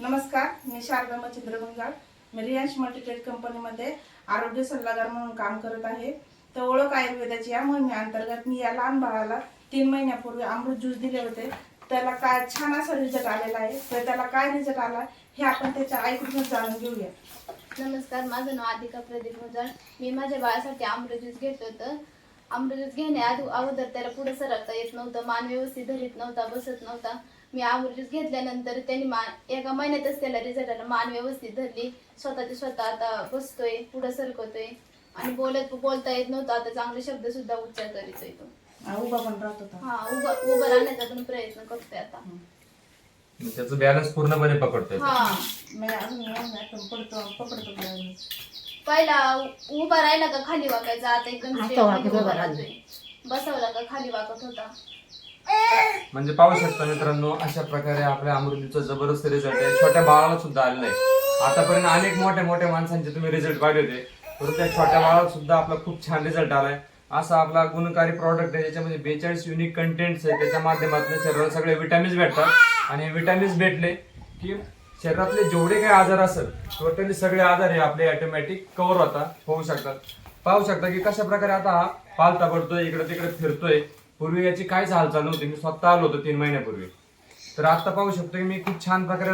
नमस्कार मी शारदा मच्छिंद्र बंगाल मी रियांश मल्टीटेड कंपनीमध्ये आरोग्य सल्लागार म्हणून काम करत आहे. तर ओळख आयुर्वेदाची या मोहिमेअंतर्गत मी या लहान बाळाला तीन महिन्यापूर्वी अमृत ज्यूस दिले होते. त्याला काय छान असा रिझल्ट आलेला आहे. तर त्याला काय रिझल्ट आला हे आपण त्याच्या ऐकूनच जाणून घेऊया. नमस्कार माझं नाव आदिका प्रदीप मुजाळ. मी माझ्या बाळासाठी अमृत ज्यूस घेतलं होतं. अमृत ज्यूस घेण्या अगोदर त्याला पुढे सरकता येत नव्हतं. मान व्यवस्थित धरीत नव्हता बसत नव्हता. मी ज्यूस घेतल्यानंतर त्यांनी मान एका महिन्यातच त्याला रिझल्ट आला. मान व्यवस्थित धरली. स्वतःचे स्वतः आता बसतोय पुढे सरकतोय. आणि बोलत बोलता येत नव्हतं. आता चांगले शब्द सुद्धा उच्चार करीतोय तो. हा, उभा पण राहत होता. हा उभं उभं राहण्याचा पण प्रयत्न करतोय आता. त्याचं बॅलन्स पूर्णपणे पकडतोय हा. मी अजून पडतो पकडतो. पहिला उ- उभा राहिला का खाली वाकायचा? आता एकदम आता straight वाकत उभा उभा राहतोय. बसवला का खाली वाकत होता. म्हणजे पाहू शकता मित्रांनो अशा प्रकारे आपल्या अमृतीचा जबरदस्त रिझल्ट आहे. छोट्या बाळाला सुद्धा आलेला आहे आतापर्यंत अनेक मोठ्या मोठ्या माणसांचे तुम्ही रिझल्ट पाहिले होते. परंतु त्या छोट्या बाळाला सुद्धा आपला खूप छान रिझल्ट आलाय. असा आपला गुणकारी प्रॉडक्ट आहे ज्याच्यामध्ये बेचाळीस युनिक कंटेंट्स आहे त्याच्या माध्यमातून शरीराला सगळे विटॅमिन्स भेटतात. आणि विटॅमिन्स भेटले की शरीरातले जेवढे काही आजार असेल टोटली सगळे आजार हे आपले ऑटोमॅटिक कव्हर होता होऊ शकतात. पाहू शकता की कशा प्रकारे आता हा पालता पडतोय इकडे तिकडे फिरतोय. पूर्वी याची काहीच हालचाल नव्हती. मी स्वतः आलो होतो तीन महिन्यापूर्वी. तर आता पाहू शकतो की मी खूप छान प्रकारे